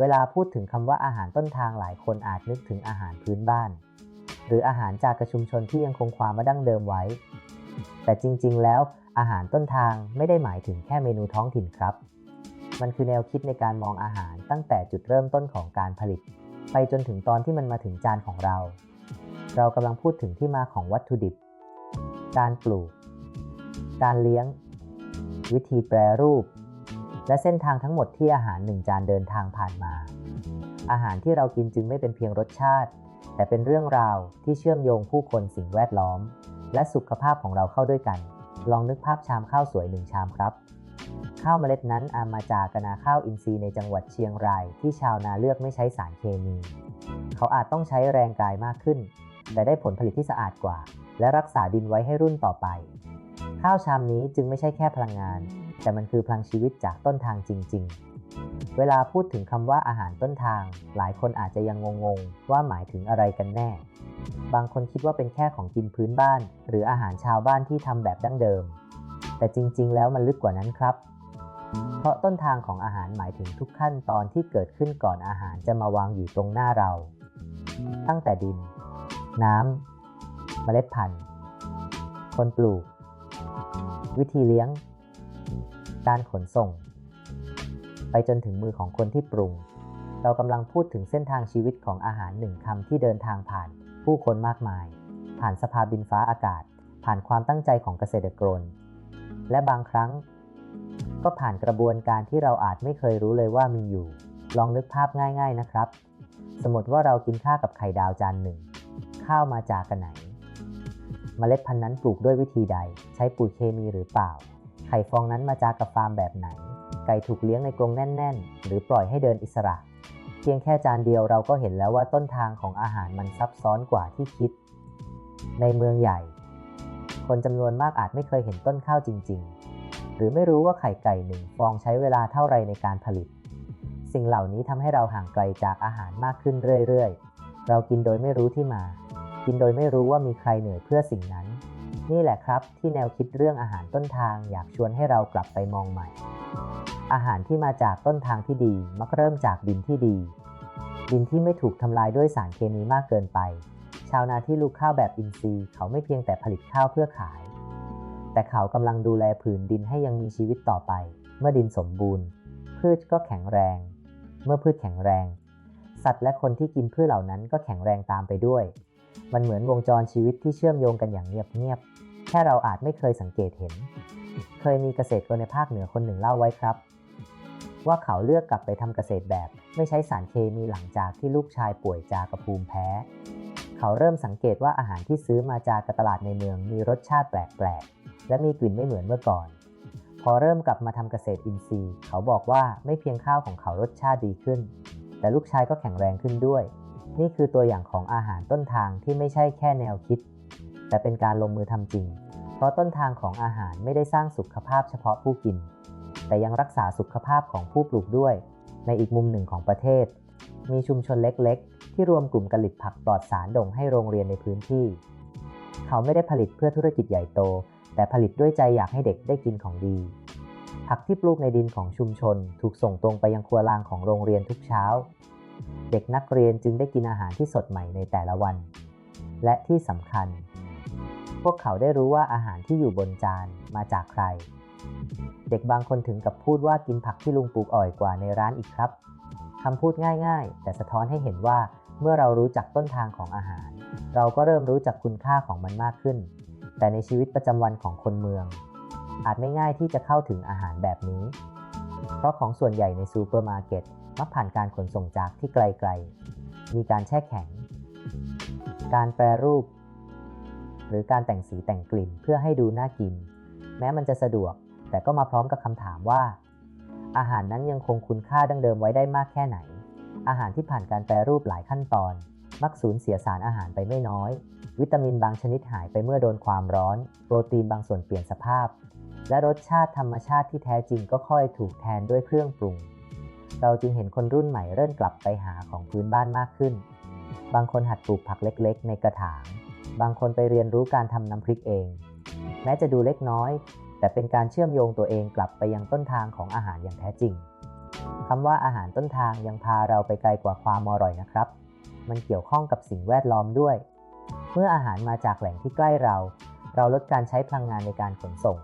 เวลาพูดถึงคำว่าอาหารต้นทางหลายคนอาจนึกถึงอาหารพื้นบ้าน หรืออาหารจากกระชุมชนที่ยังคงความมาดั้งเดิมไว้ แต่จริงๆ แล้วอาหารต้นทางไม่ได้หมายถึงแค่เมนูท้องถิ่นครับ มันคือแนวคิดในการมองอาหารตั้งแต่จุดเริ่มต้นของการผลิต ไปจนถึงตอนที่มันมาถึงจานของเรา เรากำลังพูดถึงที่มาของวัตถุดิบ การปลูก การเลี้ยง วิธีแปรรูป และเส้นทางทั้งหมดที่อาหารหนึ่งจานเดินทางผ่านมา อาหารที่เรากินจึงไม่เป็นเพียงรสชาติ แต่เป็นเรื่องราวที่เชื่อมโยงผู้คนสิ่งแวดล้อม และสุขภาพของเราเข้าด้วยกัน ลองนึกภาพชามข้าวสวยหนึ่งชามครับ ข้าวเมล็ดนั้นอามาจากกนาข้าวอินทรีย์ในจังหวัดเชียงราย ที่ชาวนาเลือกไม่ใช้สารเคมี เขาอาจต้องใช้แรงกายมากขึ้น แต่ได้ผลผลิตที่สะอาดกว่า และรักษาดินไว้ให้รุ่นต่อไป ข้าวชามนี้จึงไม่ใช่แค่พลังงาน แต่มันคือพลังชีวิตจากต้นทางจริง ๆ เวลาพูดถึงคำว่าอาหารต้นทาง หลายคนอาจจะยังงงๆ ว่าหมายถึงอะไรกันแน่ บางคนคิดว่าเป็นแค่ของกินพื้นบ้าน หรืออาหารชาวบ้านที่ทำแบบดั้งเดิม แต่จริงๆ แล้วมันลึกกว่านั้นครับ เพราะต้นทางของอาหารหมายถึงทุกขั้นตอนที่เกิดขึ้นก่อนอาหารจะมาวางอยู่ตรงหน้าเรา ตั้งแต่ดิน น้ำเมล็ดพันธุ์ คนปลูก วิธีเลี้ยง การขนส่ง ไปจนถึงมือของคนที่ปรุง เรากำลังพูดถึงเส้นทางชีวิตของอาหารหนึ่งคำที่เดินทางผ่าน ผู้คนมากมาย ผ่านสภาพดินฟ้าอากาศ ผ่านความตั้งใจของเกษตรกร และบางครั้ง ก็ผ่านกระบวนการที่เราอาจไม่เคยรู้เลยว่ามีอยู่ ลองนึกภาพง่าย ๆนะครับ สมมติว่าเรากินข้าวกับไข่ดาวจานหนึ่ง ข้าวมาจากกันไหนเมล็ดพันธุ์นั้นปลูกด้วยวิธีใด ใช้ปุ๋ยเคมีหรือเปล่า ข่ฟองนั้นมาจากกับฟาร์มแบบไหน ไก่ถูกเลี้ยงในกรงแน่น ๆ หรือปล่อยให้เดินอิสระ เพียงแค่จานเดียวเราก็เห็นแล้วว่าต้นทางของอาหารมันซับซ้อนกว่าที่คิด ในเมืองใหญ่ คนจำนวนมากอาจไม่เคยเห็นต้นข้าวจริง ๆ หรือไม่รู้ว่าไข่ไก่หนึ่งฟองใช้เวลาเท่าไรในการผลิต สิ่งเหล่านี้ทำให้เราห่างไกลจากอาหารมากขึ้นเรื่อยๆ เรากินโดยไม่รู้ที่มา กินโดยไม่รู้ว่ามีใครเหนื่อยเพื่อสิ่งนั้น นี่แหละครับ ที่แนวคิดเรื่องอาหารต้นทางอยากชวนให้เรากลับไปมองใหม่ อาหารที่มาจากต้นทางที่ดีมักเริ่มจากดินที่ดี ดินที่ไม่ถูกทำลายด้วยสารเคมีมากเกินไป ชาวนาที่ลูกข้าวแบบอินทรีย์ เขาไม่เพียงแต่ผลิตข้าวเพื่อขาย แต่เขากำลังดูแลผืนดินให้ยังมีชีวิตต่อไป เมื่อดินสมบูรณ์ พืชก็แข็งแรง เมื่อพืชแข็งแรง สัตว์และคนที่กินพืชเหล่านั้นก็แข็งแรงตามไปด้วย มันเหมือนวงจรชีวิตที่เชื่อมโยงกันอย่างเงียบๆ แค่เราอาจไม่เคยสังเกตเห็น เคยมีเกษตรกรในภาคเหนือคนหนึ่งเล่าไว้ครับ ว่าเขาเลือกกลับไปทำเกษตรแบบ ไม่ใช้สารเคมีหลังจากที่ลูกชายป่วยจากระภูมิแพ้ เขาเริ่มสังเกตว่าอาหารที่ซื้อมาจากตลาดในเมืองมีรสชาติแปลกๆ และมีกลิ่นไม่เหมือนเมื่อก่อน พอเริ่มกลับมาทำเกษตรอินทรีย์ เขาบอกว่าไม่เพียงข้าวของเขารสชาติดีขึ้น แต่ลูกชายก็แข็งแรงขึ้นด้วย นี่คือตัวอย่างของอาหารต้นทางที่ไม่ใช่แค่แนวคิด แต่เป็นการลงมือทำจริง เพราะต้นทางของอาหารไม่ได้สร้างสุขภาพเฉพาะผู้กิน แต่ยังรักษาสุขภาพของผู้ปลูกด้วย ในอีกมุมหนึ่งของประเทศ มีชุมชนเล็กๆ ที่รวมกลุ่มกลิตผักปลอดสารด่งให้โรงเรียนในพื้นที่ เขาไม่ได้ผลิตเพื่อธุรกิจใหญ่โต แต่ผลิตด้วยใจอยากให้เด็กได้กินของดีผักที่ปลูกในดินของชุมชน ถูกส่งตรงไปยังครัวรางของโรงเรียนทุกเช้า เด็กนักเรียนจึงได้กินอาหารที่สดใหม่ในแต่ละวัน และที่สำคัญ พวกเขาได้รู้ว่าอาหารที่อยู่บนจานมาจากใคร เด็กบางคนถึงกับพูดว่ากินผักที่ลุงปลูกอ่อยกว่าในร้านอีกครับคำพูดง่ายๆ แต่สะท้อนให้เห็นว่าเมื่อเรารู้จักต้นทางของอาหาร เราก็เริ่มรู้จักคุณค่าของมันมากขึ้น แต่ในชีวิตประจำวันของคนเมือง อาจไม่ง่ายที่จะเข้าถึงอาหารแบบนี้ เพราะของส่วนใหญ่ในซูเปอร์มาร์เก็ต มักผ่านการขนส่งจากที่ไกลๆ มีการแช่แข็ง การแปรรูป หรือการแต่งสีแต่งกลิ่นเพื่อให้ดูน่ากิน แม้มันจะสะดวก แต่ก็มาพร้อมกับคำถามว่า อาหารนั้นยังคงคุณค่าดั้งเดิมไว้ได้มากแค่ไหน อาหารที่ผ่านการแปรรูปหลายขั้นตอน มักสูญเสียสารอาหารไปไม่น้อย วิตามินบางชนิดหายไปเมื่อโดนความร้อน โปรตีนบางส่วนเปลี่ยนสภาพและรสชาติธรรมชาติที่แท้จริงก็ค่อยถูกแทนด้วยเครื่องปรุง เราจึงเห็นคนรุ่นใหม่เริ่มกลับไปหาของพื้นบ้านมากขึ้น บางคนหัดปลูกผักเล็กๆ ในกระถาง บางคนไปเรียนรู้การทำน้ำพริกเอง แม้จะดูเล็กน้อย แต่เป็นการเชื่อมโยงตัวเองกลับไปยังต้นทางของอาหารอย่างแท้จริงคำว่าอาหารต้นทางยังพาเราไปไกลกว่าความอร่อยนะครับ มันเกี่ยวข้องกับสิ่งแวดล้อมด้วย เมื่ออาหารมาจากแหล่งที่ใกล้เรา เราลดการใช้พลังงานในการขนส่ง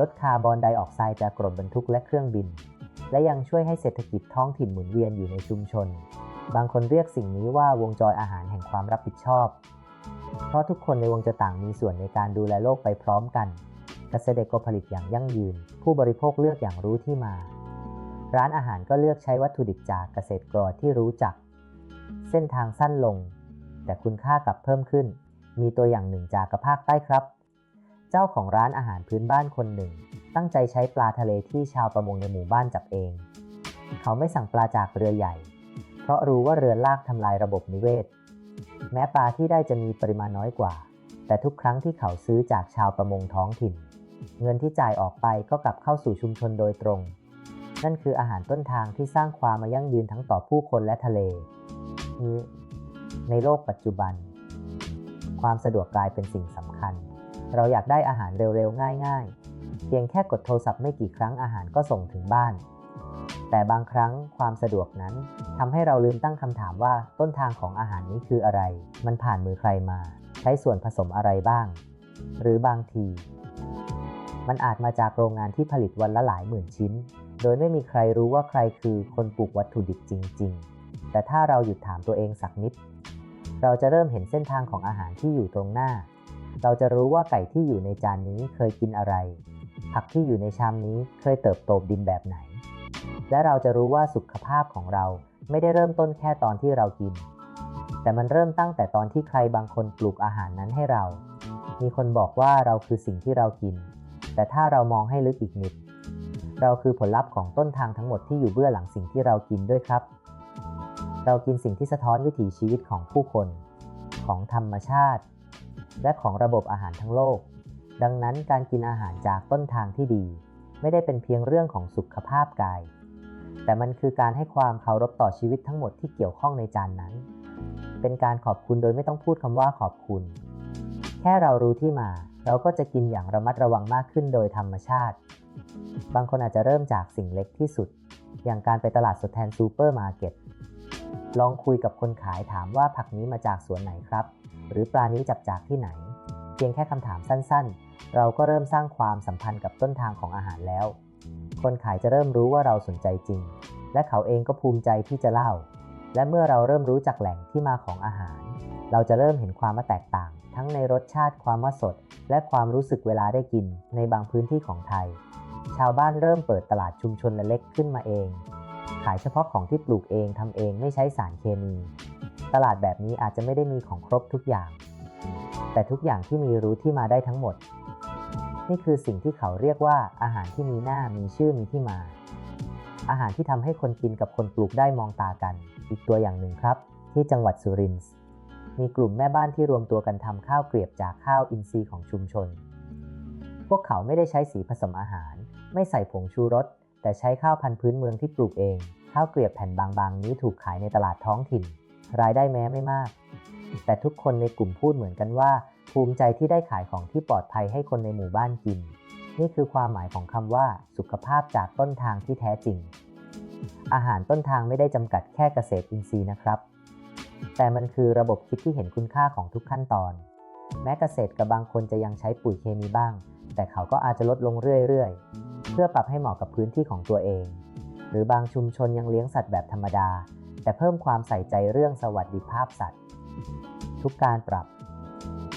ลดคาร์บอนไดออกไซด์จากกรถบรรทุกและเครื่องบิน และยังช่วยให้เศรษฐกิจท้องถิ่นหมุนเวียนอยู่ในชุมชน บางคนเรียกสิ่งนี้ว่าวงจรอาหารแห่งความรับผิดชอบ เพราะทุกคนในวงจะต่างมีส่วนในการดูแลโลกไปพร้อมกัน เกษตรกรผลิตอย่างยั่งยืน ผู้บริโภคเลือกอย่างรู้ที่มา ร้านอาหารก็เลือกใช้วัตถุดิบจากเกษตรกรที่รู้จัก เส้นทางสั้นลง แต่คุณค่ากลับเพิ่มขึ้น มีตัวอย่างหนึ่งจากกระภาคใต้ครับ เจ้าของร้านอาหารพื้นบ้านคนหนึ่ง ตั้งใจใช้ปลาทะเลที่ชาวประมงในหมู่บ้านจับเอง เขาไม่สั่งปลาจากเรือใหญ่ เพราะรู้ว่าเรือลากทำลายระบบนิเวศ แม้ปลาที่ได้จะมีปริมาณน้อยกว่า แต่ทุกครั้งที่เขาซื้อจากชาวประมงท้องถิ่น เงินที่จ่ายออกไปก็กลับเข้าสู่ชุมชนโดยตรง นั่นคืออาหารต้นทางที่สร้างความมายั่งยืนทั้งต่อผู้คนและทะเล ในโลกปัจจุบัน ความสะดวกกลายเป็นสิ่งสำคัญ เราอยากได้อาหารเร็วๆ ง่ายๆ เพียงแค่กดโทรศัพท์ไม่กี่ครั้งอาหารก็ส่งถึงบ้าน แต่บางครั้งความสะดวกนั้นทำให้เราลืมตั้งคำถามว่าต้นทางของอาหารนี้คืออะไร มันผ่านมือใครมา ใช้ส่วนผสมอะไรบ้าง หรือบางที มันอาจมาจากโรงงานที่ผลิตวันละหลายหมื่นชิ้น โดยไม่มีใครรู้ว่าใครคือคนปลูกวัตถุดิบจริง ๆ แต่ถ้าเราหยุดถามตัวเองสักนิด เราจะเริ่มเห็นเส้นทางของอาหารที่อยู่ตรงหน้า เราจะรู้ว่าไก่ที่อยู่ในจานนี้เคยกินอะไร ผักที่อยู่ในชามนี้เคยเติบโตดินแบบไหน และเราจะรู้ว่าสุขภาพของเราไม่ได้เริ่มต้นแค่ตอนที่เรากิน แต่มันเริ่มตั้งแต่ตอนที่ใครบางคนปลูกอาหารนั้นให้เรา มีคนบอกว่าเราคือสิ่งที่เรากิน แต่ถ้าเรามองให้ลึกอีกนิด เราคือผลลัพธ์ของต้นทางทั้งหมดที่อยู่เบื้องหลังสิ่งที่เรากินด้วยครับ เรากินสิ่งที่สะท้อนวิถีชีวิตของผู้คน ของธรรมชาติ และของระบบอาหารทั้งโลก ดังนั้นการกินอาหารจากต้นทางที่ดี ไม่ได้เป็นเพียงเรื่องของสุขภาพกาย แต่มันคือการให้ความเคารพต่อชีวิตทั้งหมดที่เกี่ยวข้องในจานนั้น เป็นการขอบคุณโดยไม่ต้องพูดคำว่าขอบคุณ แค่เรารู้ที่มา เราก็จะกินอย่างระมัดระวังมากขึ้นโดยธรรมชาติ บางคนอาจจะเริ่มจากสิ่งเล็กที่สุด อย่างการไปตลาดสดแทนซูเปอร์มาร์เก็ต ลองคุยกับคนขายถามว่าผักนี้มาจากสวนไหนครับ หรือปลานี้จับจากที่ไหน เพียงแค่คำถามสั้นๆ เราก็เริ่มสร้างความสัมพันธ์กับต้นทางของอาหารแล้ว คนขายจะเริ่มรู้ว่าเราสนใจจริง และเขาเองก็ภูมิใจที่จะเล่า และเมื่อเราเริ่มรู้จักแหล่งที่มาของอาหาร เราจะเริ่มเห็นความมาแตกต่าง ทั้งในรสชาติความว่าสด และความรู้สึกเวลาได้กินในบางพื้นที่ของไทย ชาวบ้านเริ่มเปิดตลาดชุมชนเล็กๆขึ้นมาเอง ขายเฉพาะของที่ปลูกเองทำเองไม่ใช้สารเคมี ตลาดแบบนี้อาจจะไม่ได้มีของครบทุกอย่าง แต่ทุกอย่างที่มีรู้ที่มาได้ทั้งหมด นี่คือสิ่งที่เขาเรียกว่าอาหารที่มีหน้ามีชื่อมีที่มา อาหารที่ทำให้คนกินกับคนปลูกได้มองตากัน อีกตัวอย่างหนึ่งครับ ที่จังหวัดสุรินทร์มีกลุ่มแม่บ้านที่รวมตัวกันทำข้าวเกลียบจากข้าวอินทรีย์ของชุมชน พวกเขาไม่ได้ใช้สีผสมอาหาร ไม่ใส่ผงชูรส แต่ใช้ข้าวพันธุ์พื้นเมืองที่ปลูกเอง ข้าวเกลียบแผ่นบางๆ นี้ถูกขายในตลาดท้องถิ่น รายได้แม้ไม่มาก แต่ทุกคนในกลุ่มพูดเหมือนกันว่า ภูมิใจที่ได้ขายของที่ปลอดภัยให้คนในหมู่บ้านกิน นี่คือความหมายของคำว่า สุขภาพจากต้นทางที่แท้จริง อาหารต้นทางไม่ได้จำกัดแค่เกษตรอินทรีย์นะครับ แต่มันคือระบบคิดที่เห็นคุณค่าของทุกขั้นตอน แม้เกษตรกับบางคนจะยังใช้ปุ๋ยเคมีบ้าง แต่เขาก็อาจจะลดลงเรื่อยๆ เพื่อปรับให้เหมาะกับพื้นที่ของตัวเอง หรือบางชุมชนยังเลี้ยงสัตว์แบบธรรมดา แต่เพิ่มความใส่ใจเรื่องสวัสดิภาพสัตว์ ทุกการปรับ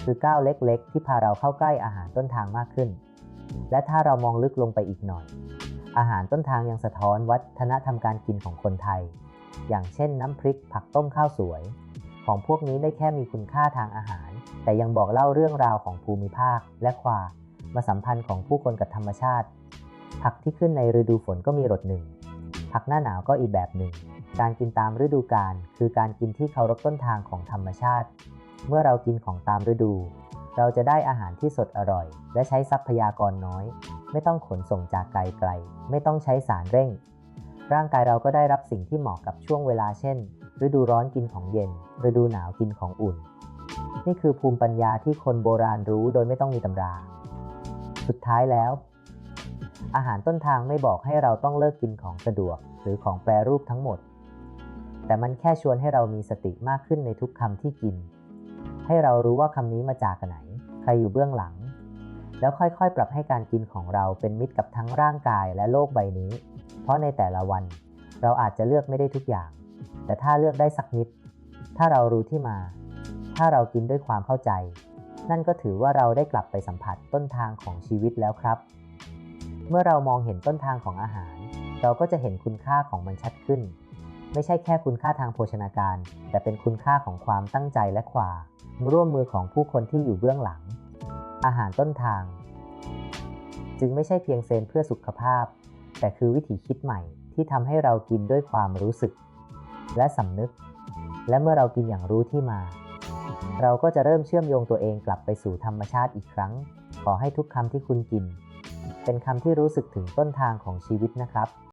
คือก้าวเล็กๆ ที่พาเราเข้าใกล้อาหารต้นทางมากขึ้น และถ้าเรามองลึกลงไปอีกหน่อย อาหารต้นทางยังสะท้อนวัฒนธรรมการกินของคนไทย อย่างเช่นน้ำพริกผักต้มข้าวสวย ของพวกนี้ไม่แค่มีคุณค่าทางอาหาร แต่ยังบอกเล่าเรื่องราวของภูมิภาค และความมาสัมพันธ์ของผู้คนกับธรรมชาติ ผักที่ขึ้นในฤดูฝนก็มีรสหนึ่ง ผักหน้าหนาวก็อีกแบบหนึ่ง การกินตามฤดูกาลคือการกินที่เคารพต้นทางของธรรมชาติ เมื่อเรากินของตามฤดู เราจะได้อาหารที่สดอร่อย และใช้ทรัพยากรน้อย ไม่ต้องขนส่งจากไกลไกล ไม่ต้องใช้สารเร่ง ร่างกายเราก็ได้รับสิ่งที่เหมาะกับช่วงเวลาเช่น ฤดูร้อนกินของเย็น ฤดูหนาวกินของอุ่น นี่คือภูมิปัญญาที่คนโบราณรู้โดยไม่ต้องมีตำรา สุดท้ายแล้ว อาหารต้นทางไม่บอกให้เราต้องเลิกกินของสะดวก หรือของแปรรูปทั้งหมด แต่มันแค่ชวนให้เรามีสติมากขึ้นในทุกคำที่กิน ให้เรารู้ว่าคำนี้มาจากไหน ใครอยู่เบื้องหลัง แล้วค่อยๆ ปรับให้การกินของเราเป็นมิตรกับทั้งร่างกายและโลกใบนี้ เพราะในแต่ละวัน เราอาจจะเลือกไม่ได้ทุกอย่าง แต่ถ้าเลือกได้สักนิด ถ้าเรารู้ที่มา ถ้าเรากินด้วยความเข้าใจ นั่นก็ถือว่าเราได้กลับไปสัมผัสต้นทางของชีวิตแล้วครับ เมื่อเรามองเห็นต้นทางของอาหาร เราก็จะเห็นคุณค่าของมันชัดขึ้น ไม่ใช่แค่คุณค่าทางโภชนาการ แต่เป็นคุณค่าของความตั้งใจและความร่วมมือของผู้คนที่อยู่เบื้องหลัง อาหารต้นทาง จึงไม่ใช่เพียงเซนเพื่อสุขภาพ แต่คือวิถีคิดใหม่ที่ทำให้เรากินด้วยความรู้สึก และสำนึก และเมื่อเรากินอย่างรู้ที่มา เราก็จะเริ่มเชื่อมโยงตัวเองกลับไปสู่ธรรมชาติอีกครั้ง ขอให้ทุกคำที่คุณกิน เป็นคำที่รู้สึกถึงต้นทางของชีวิตนะครับ